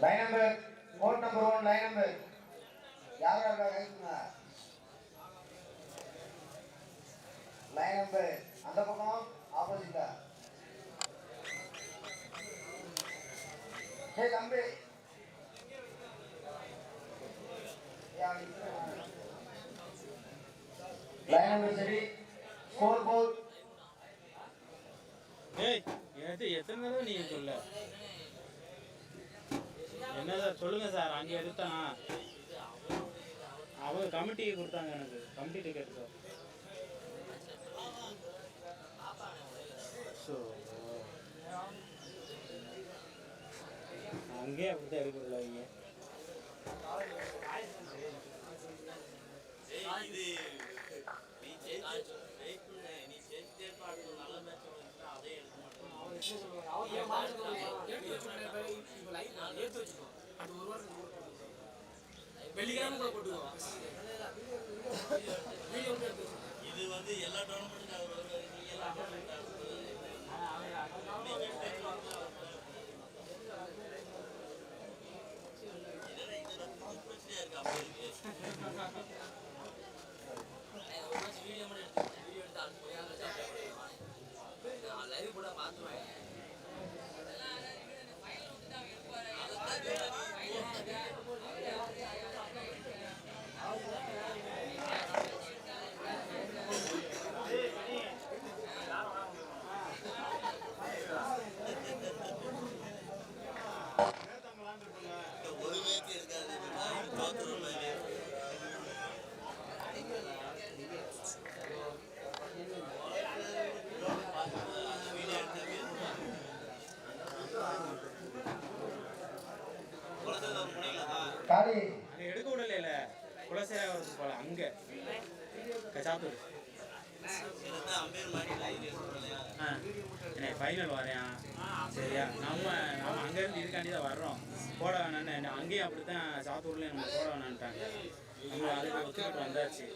Line number code number one line number யார் யார் கேட்குங்க line number அந்த பக்கம் ஆப்போசிட்டா ஹே தம்பி கமிட்டி கொடுத்தாங்க எனக்கு கமிட்டி டிக்கெட் சார் ஸோ அங்கேயே அப்படி தான் எடுக்கல அவங்க அதே எடுக்க வெள்ளிக்கிழமை போட்டுக்குவோம். இது வந்து எல்லா டோர்னமெண்ட்டுக்கு வீடியோ மட்டும் எடுத்து வீடியோ எடுத்து அது லைவ் கூட பார்த்துருவேன். வந்தாச்சு.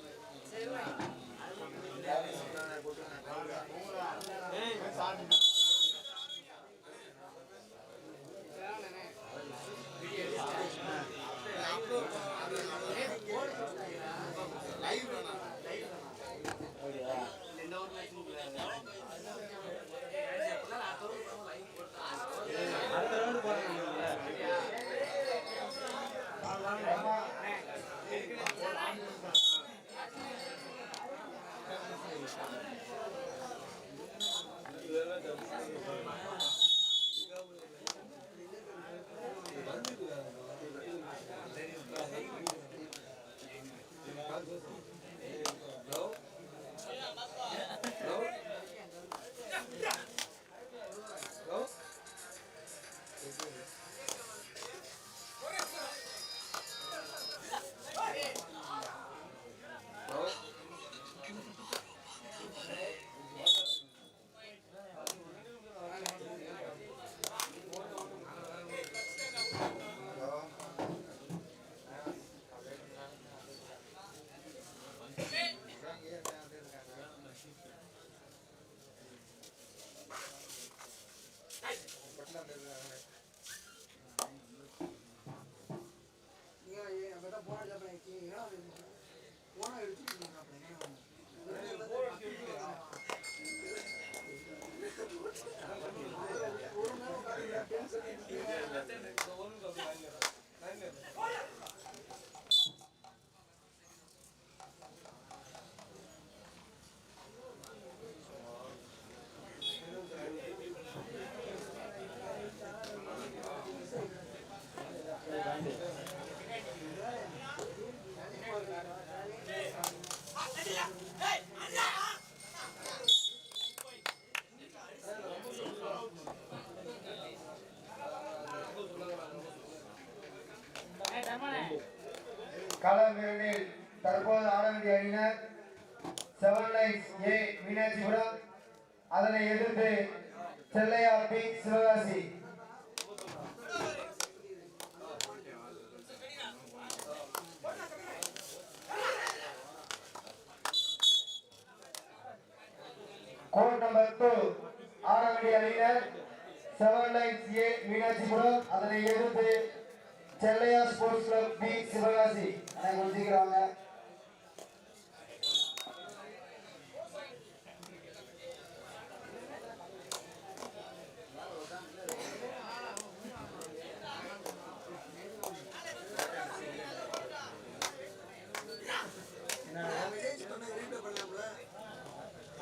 சிவகாசி அண்ணா கொஞ்சம்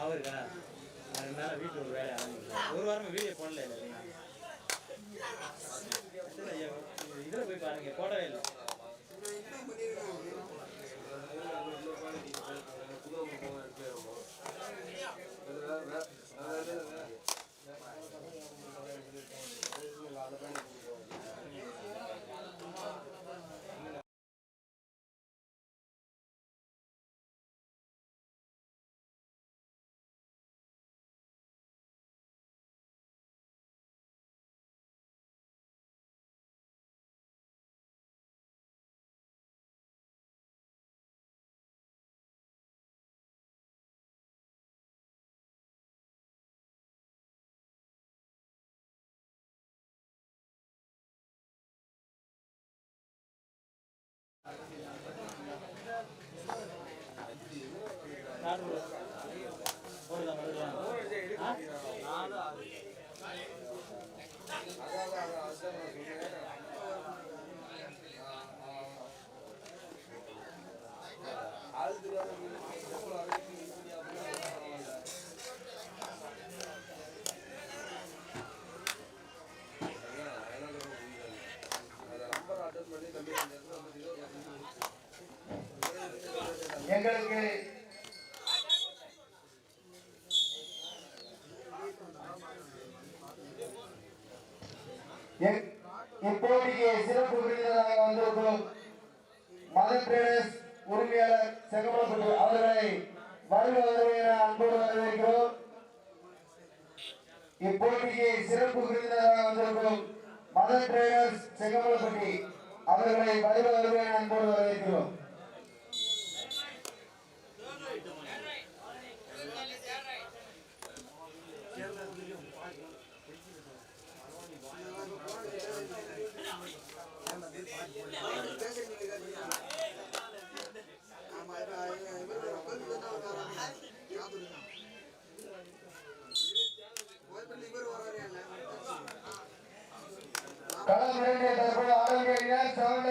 அவருக்கா? நான் வீட்டில் ஒரு வேலை ஒரு வாரமா வீடியோ போடல இல்லை இதில் போய் பாருங்க போடவே இல்லை. that. எங்களுக்கு. இப்போதைக்கு சிறப்பு விருந்தினராக வந்திருக்கும் மதர் ட்ரேடர்ஸ் உரிமையாளர் செங்கமலப்பட்டு அவர்களை வருக வருக என அன்போடு வரவேற்கிறோம். இப்போட்டிக்கு சிறப்பு விருந்தினராக வந்திருக்கும் மதர் ட்ரேடர்ஸ் செங்கமலப்பட்டி அவர்களை வருக வருக என அன்போடு வரவேற்கிறோம். இரண்டு தற்போது ஆரோக்கிய செவன்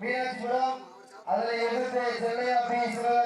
மீனாட்சிபுரம். அதனை எதிர்த்து செல்லையா பி சிவகாசி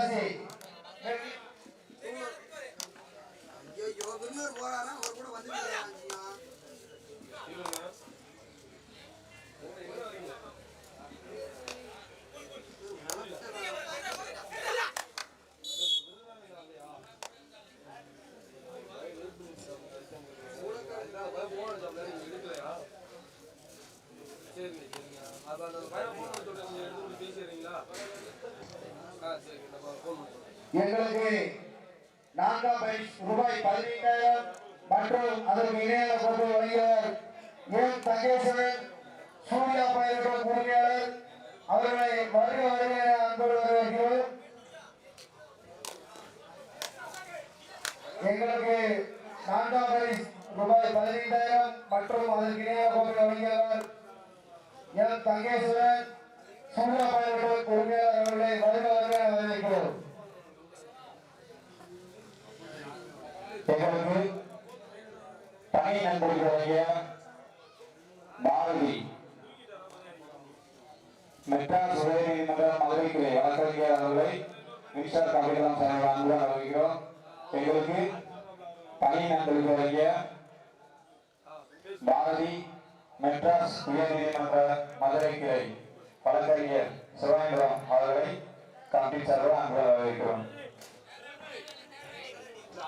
எங்களுக்கு நான்காம் பைஸ் ரூபாய் பதினைந்தாயிரம் மற்றும் அதற்கு இணையாக கொண்டு வருகிறார் என் தங்கேஸ்வரன் சூர்யா பயிரிடும் உரிமையாளர். அவர்களை வருக வருக என அன்போடு வரவேற்கிறோம். எங்களுக்கு நான்காம் பரிசு ரூபாய் பதினைந்தாயிரம் மற்றும் அதற்கு இணையாக கொண்டு வருகிறார் எம் தங்கேஸ்வரன் சூர்யா பயிரிடும் உரிமையாளர் அவர்களை வருக வருக வரவேற்கிறோம். எங்களுக்கு பணி நண்பர்கள் வழங்கிய பாரதி மெட்ராஸ் உயர்நீதிமன்ற மதுரை கிளை வழக்கறிஞர் அவர்களை மின்சார கபிலம் சார்பில் அன்புடன் அறிவிக்கிறோம் எங்களுக்கு பணி நண்பர்கள் வழங்கிய பாரதி மெட்ராஸ் உயர்நீதிமன்ற மதுரை கிளை வழக்கறிஞர் சிவாயந்திரம் அவர்களை கமிட்டி சார்பாக அன்புடன் அறிவிக்கிறோம்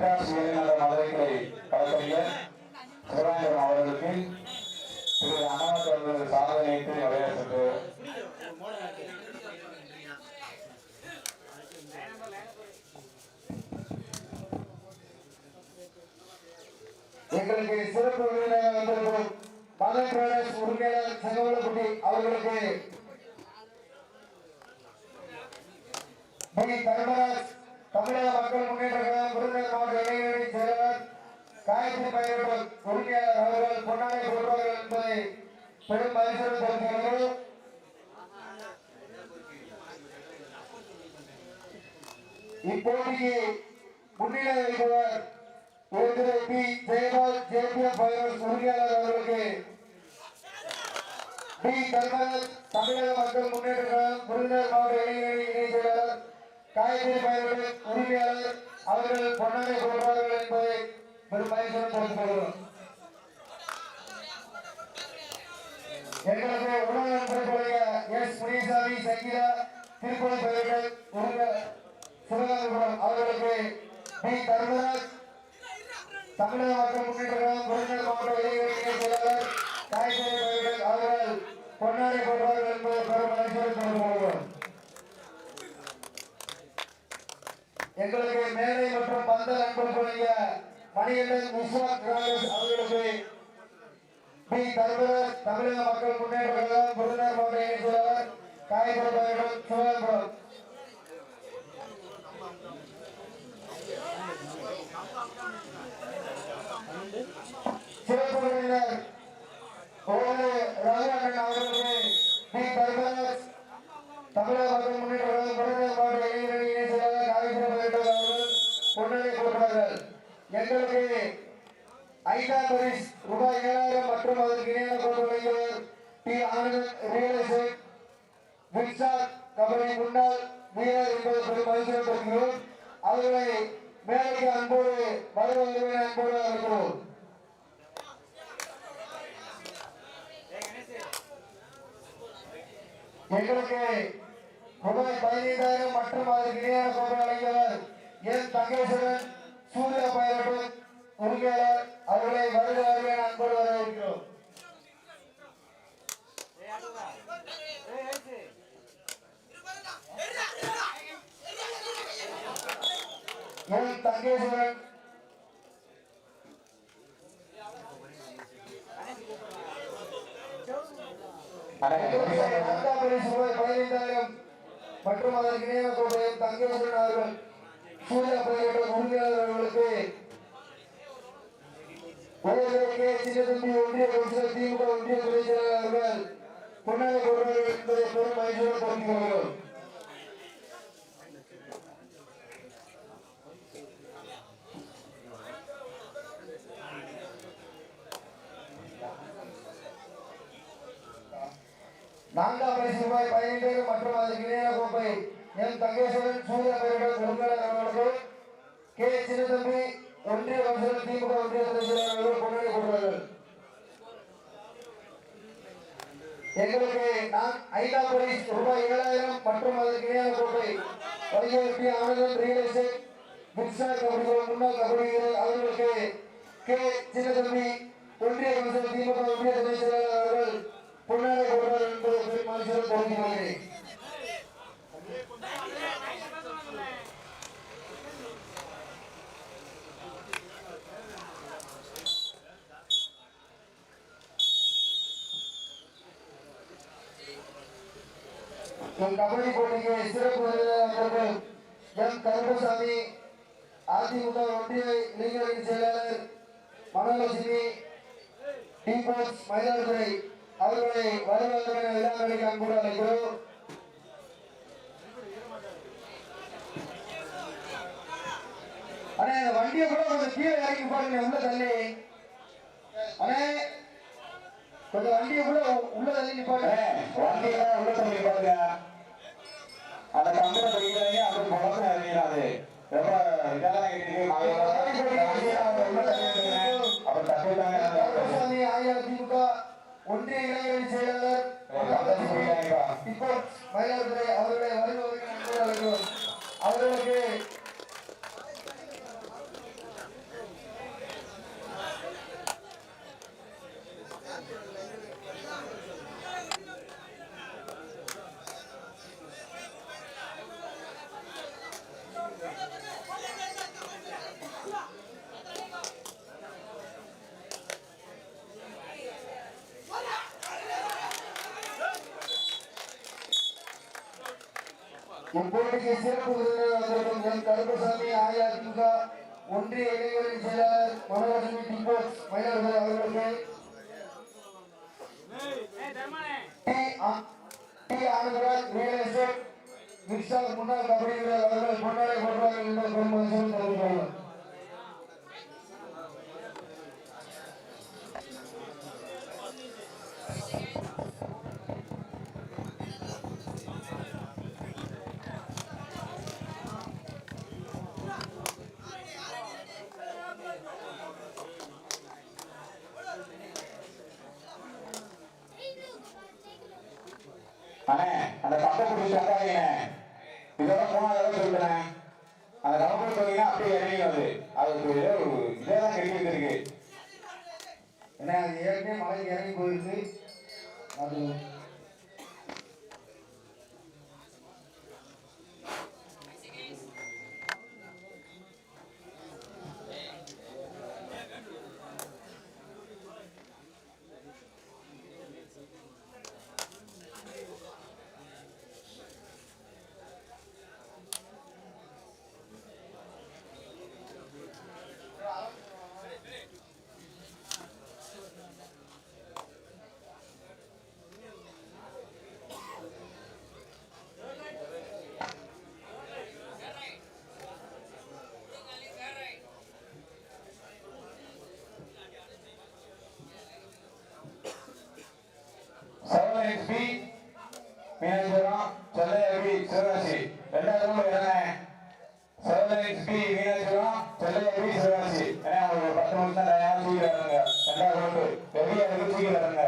மெட்ராஸ் உயர்நல மதுரைகளை வழக்கறிஞர் சிவராந்திரன் அவர்களுக்கு திரு அண்ணாமத் அவர்கள் சாதனைக்கு நிறைவேற்று எங்களுக்கு சிறப்பு விருந்தினராக வந்திருக்கும் மதுரை பிரதேஷ் உரிமையாளர் செங்கவலக்குட்டி அவர்களுக்கு. பி தர்மராஜ் தமிழக மக்கள் முன்னேற்ற கழகம் விருதுநகர் மாவட்ட இளைஞரணி செயலாளர் காயத்ரி பயிரிடும் உரிமையாளர் அவர்கள் பொன்னாடை போடுவார்கள் என்பதை பெரும் மகிழ்ச்சியுடன் தெரிவிக்கிறோம் இப்போட்டிக்கு முன்னிலை வைப்பவர் திரு பி. ஜெயபால் உரிமையாளர் அவர்களுக்கு தர்மராஜ் தமிழக மக்கள் முன்னேற்ற கழகம் விருதுநகர் மாவட்ட இளைஞரணி இணை செயலாளர் காயத்ரி பயிர்கள் உரிமையாளர் அவர்கள் பொன்னாடை போடுவார்கள் என்பதை பெரும் மகிழ்ச்சியுடன் தெரிவித்துக் எங்களுக்கு உணவு நண்பர்களுடைய எஸ் முனிசாமி சங்கீதா திருப்பதி பயிர்கள் உரிமையாளர் சிவகாமிபுரம் அவர்களுக்கு டி. தர்மராஜ் தமிழக மக்கள் முன்னேற்ற கழகம் விருதுநகர் மாவட்ட இளைஞர் இணை செயலாளர் காய்கறி பயிர்கள் அவர்கள் பொன்னாடை போடுவார்கள் என்பதை பெரும் மகிழ்ச்சியுடன் தெரிந்து கொள்கிறோம் எங்களுக்கு மேலை மற்றும் பந்த நண்பர்களுடைய மணிகண்டன் விஸ்வாஸ் காங்கிரஸ் அவர்களுக்கு பி. தர்மராஜ் தமிழக மக்கள் முன்னேற்ற கழகம் விருதுநகர் மாவட்ட இணை செயலாளர் காய்கறி பயிர்கள் சிவகாமிபுரம் சிறப்பு விருந்தினர் ஓடு ரகுநாதன் அவர்களுக்கு பி தர்மராஜ் தமிழக மக்கள் முன்னேற்ற கழகம் விருதுநகர் மாவட்ட இளைஞரணி இணை செயலாளர் காவிரி பயிர்கள் அவர்கள் பொன்னலை கொடுப்பார்கள் எங்களுக்கு ஐந்தாம் பரிஸ் ரூபாய் ஏழாயிரம் மற்றும் அதற்கு இணையான கொண்டு வழங்கியவர் டி ஆனந்த் ரியல் எஸ்டேட் வின்சார் கபடி முன்னாள் வீரர் என்பதை பெரும் மகிழ்ச்சியுடன் தெரிவிக்கிறோம் அவர்களை மேலைக்கு அன்போடு வருவதற்கு அன்போடு அழைக்கிறோம் எங்களுக்கு ரூபாய் பதினைந்தாயிரம் மற்றும் அதற்கு இணையான கொண்டு வழங்கியவர் என் தங்கேஸ்வரன் சூர்யா பயிரட்டும் உரிமையாளர் அவர்களை வருக வருக அன்போடு வரவேற்கிறோம் என் தங்கேஸ்வரன் பதினைந்தாயிரம் மற்றும் அதற்கு இணையான தங்கேஸ்வரன் அவர்கள் சூர்யா பயிரட்டும் உரிமையாளர் அவர்களுக்கு சின்னதம்பி ஒன்றிய கவுன்சிலர் திமுக ஒன்றிய துணை செயலாளர் அவர்கள் என்பதை பெரும் மகிழ்ச்சியுடன் தெரிவித்துக் கொள்கிறோம் நான்காம் பரிசு ரூபாய் பதினைந்தாயிரம் மற்றும் அதற்கு இணையான கோப்பை எம் தங்கேஸ்வரன் சூர்யா பெயரிடம் உரிமையாளர் அவர்களுக்கு கே. சின்னதம்பி ஒன்றிய கவுன்சிலர் திமுக ஒன்றிய அவர்கள் எங்களுக்கு நான் ஐந்தாம் பரிசு ரூபாய் ஏழாயிரம் மற்றும் அதற்கு இணையான கோப்பை ஆனந்தன் ரியல் எஸ்டேட் கபடி முன்னாள் கபடி வீரர் அவர்களுக்கு கே. சின்னதம்பி ஒன்றிய கவுன்சிலர் திமுக ஒன்றிய தலைவர் அவர்கள் பொன்னாடை போடுவார் என்பதை பெரும் மனுஷர் தெரிவித்துக் கபடி போட்டிக்கு சிறப்பு விருந்தினராக வந்திருக்கும் எம் கருப்பசாமி அதிமுக ஒன்றிய இளைஞரணி செயலாளர் மனோலட்சுமி டீபோர்ட்ஸ் மயிலாடுதுறை. அவர்களை வருவாங்க விழாக்களுக்கு அன்போடு அழைக்கிறோம். அண்ணே இந்த வண்டியை கூட கொஞ்சம் கீழே இறக்கி பாருங்க உள்ள தள்ளி. அண்ணே கொஞ்சம் வண்டியை கூட உள்ள தள்ளி நிப்பாருங்க வண்டியெல்லாம் உள்ள தள்ளி பாருங்க அந்த கம்பெனி படிக்கிறாங்க அப்படி பழக்கம் இறங்கிடாது. ரொம்ப இதெல்லாம் இருக்கு அப்புறம் தப்பிட்டாங்க ஒன்றிய இளைஞரணி செயலாளர் டீபோர்ட்ஸ் மயிலாடுதுறை அவர்களை வருவதற்கு அவர்களுக்கு இப்போதைக்கு சிறப்பு விருந்தினர் கருப்பசாமி அஇஅதிமுக ஒன்றிய இளைஞரின் செயலாளர் மனோலட்சுமி டிபோர்ட்ஸ் மயிலாடுதுறை அவர்களுக்கு. முன்னாள் கபடி வீரர் அவர்கள் பொன்னாடை போட்டுவார்கள் என்ற பெருமதியும் தெரிவிக்கிறார்கள் அண்ணே அந்த கம்பை பிடிச்சி தக்காதீங்க இதோட மூணாவது அந்த கம்பை சொன்னீங்கன்னா அப்படியே இறங்கி வந்து அது ஒரு இதே தான் கட்டி வச்சிருக்கு ஏன்னா அது ஏற்கனவே மலைக்கு இறங்கி போயிருக்கு அது செவன் ஹெச்பி மீனாட்சிபுரம் செல்லையபி சிவகாசி ரெண்டாவது ரூம் என்ன செவன் ஹெச்பி மீனாட்சிபுரம் செல்லையபி சிவகாசி ஏன்னா ஒரு பத்து நிமிஷம் தான் டயம் தூக்கி வரணுங்க ரெண்டாவது ரூம் பெரிய இருக்கு தூக்கி வரணுங்க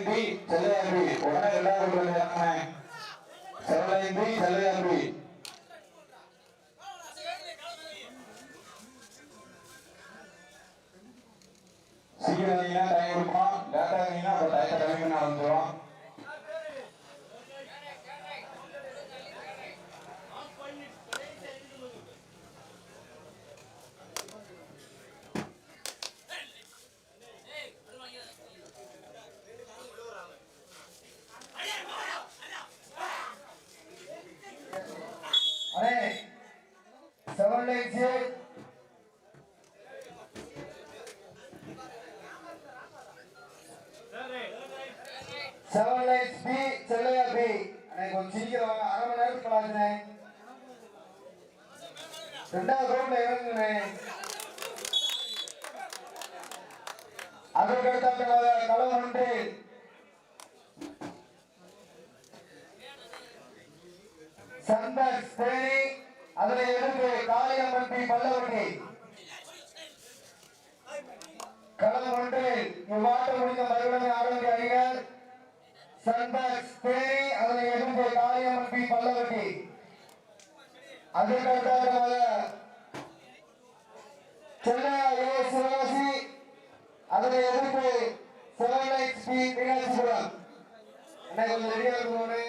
செவன் பி ரெண்டாவது ரவுண்ட்ல இறங்குண்ணே அதற்கு அடுத்த களம் ஒன்று. சந்தஸ் தேனி அதனை எதிர்த்து காளியம்மன் பி பல்லவட்டி களம் ஒன்று. இவ்வாட்டம் முடிந்த மறுபடியும் ஆரோக்கிய அறிஞர் சந்தஸ் தேனி அதனை எதிர்த்து காளியம்மன் பி பல்லவட்டி அதற்கு அடுத்ததாக சென்னை ஏ சிவகாசி அதனை எதிர்ப்பு செவன் மீனாட்சிபுரம் என்ன கொஞ்சம் ரெடியாக இருக்கணும்னு?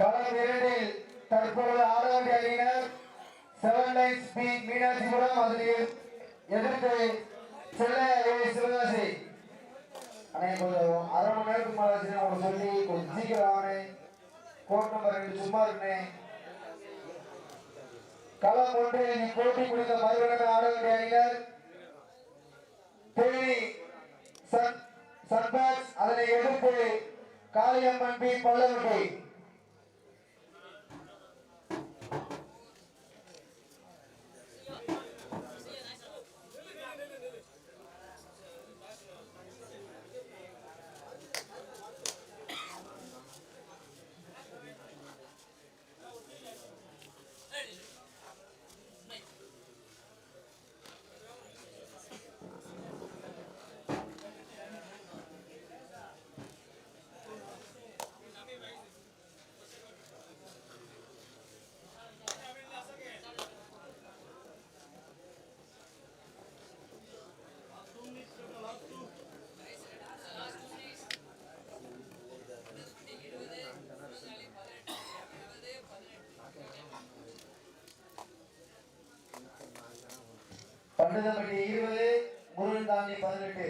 களம் இரண்டில் தற்பொழுது ஆடவேண்டிய அணியினர் செவன் நைன்ஸ் பி மீனாட்சிபுரம். அதில் எதிர்த்து செல்ல சிவகாசி அண்ணே அரை மணி நேரத்துக்கு மேலே அவங்க சொல்லி கொஞ்சம் சீக்கிரம் ஆனே கோட் நம்பர் ரெண்டு சும்மா இருக்கனே. களம் ஒன்று போட்டி முடிந்த மறுபடியும் ஆட வேண்டிய அணியினர். தேனி சன் அதனை எதிர்த்து காளியம்மன் பி. பண்டதப்பட்டி இருபது முருகன் தாண்டி பதினெட்டு.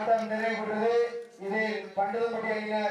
ஆட்டம் நிறைவு பெற்றது இதில் பண்டதுப்பட்டி அணியினர்